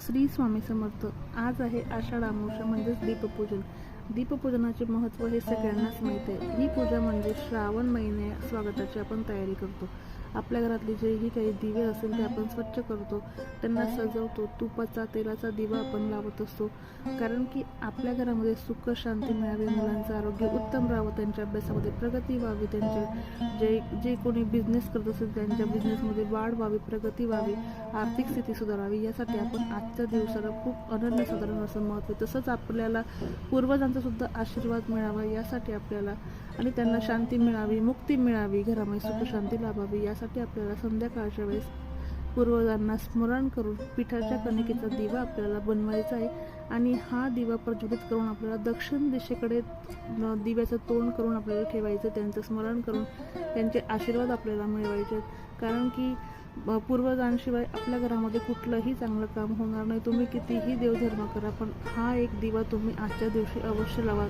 श्री स्वामी समर्थ. आज आहे आषाढ अमावस्या म्हणजेच दीपपूजन. दीपपूजनाचे महत्त्व हे सगळ्यांनाच माहीत आहे. ही पूजा म्हणजे श्रावण महिने स्वागताची आपण तयारी करतो. आपल्या घरातले जेही काही दिवे असेल ते आपण स्वच्छ करतो. त्यांना सजवतो. तुपाचा तेलाचा दिवा आपण लावत असतो. कारण की आपल्या घरामध्ये सुख शांती मिळावी मुलांचं आरोग्य उत्तम राहावं त्यांच्या अभ्यासामध्ये प्रगती व्हावी त्यांचे जे जे कोणी बिझनेस करत असेल त्यांच्या बिझनेसमध्ये वाढ व्हावी प्रगती व्हावी आर्थिक स्थिती सुधारावी यासाठी आपण आजच्या दिवसाला खूप अनन्यसाधारण असं महत्त्व तसंच आपल्याला पूर्वजांचा सुद्धा आशीर्वाद मिळावा यासाठी आपल्याला आणि त्यांना शांती मिळावी मुक्ती मिळावी घरामध्ये सुख शांती लाभावी यासाठी आपल्याला संध्याकाळच्या वेळेस पूर्वजांना स्मरण करून पिठाच्या कणिकेचा दिवा आपल्याला बनवायचा आहे. आणि हा दिवा प्रज्वलित करून आपल्याला दक्षिण दिशेकडे दिव्याचं तोंड करून आपल्याला ठेवायचं त्यांचं स्मरण करून त्यांचे आशीर्वाद आपल्याला मिळवायचे कारण की पूर्वजांशिवाय आपल्या घरामध्ये कुठलंही चांगलं काम होणार नाही. तुम्ही कितीही देवधर्म करा पण हा एक दिवा तुम्ही आजच्या दिवशी अवश्य लावा.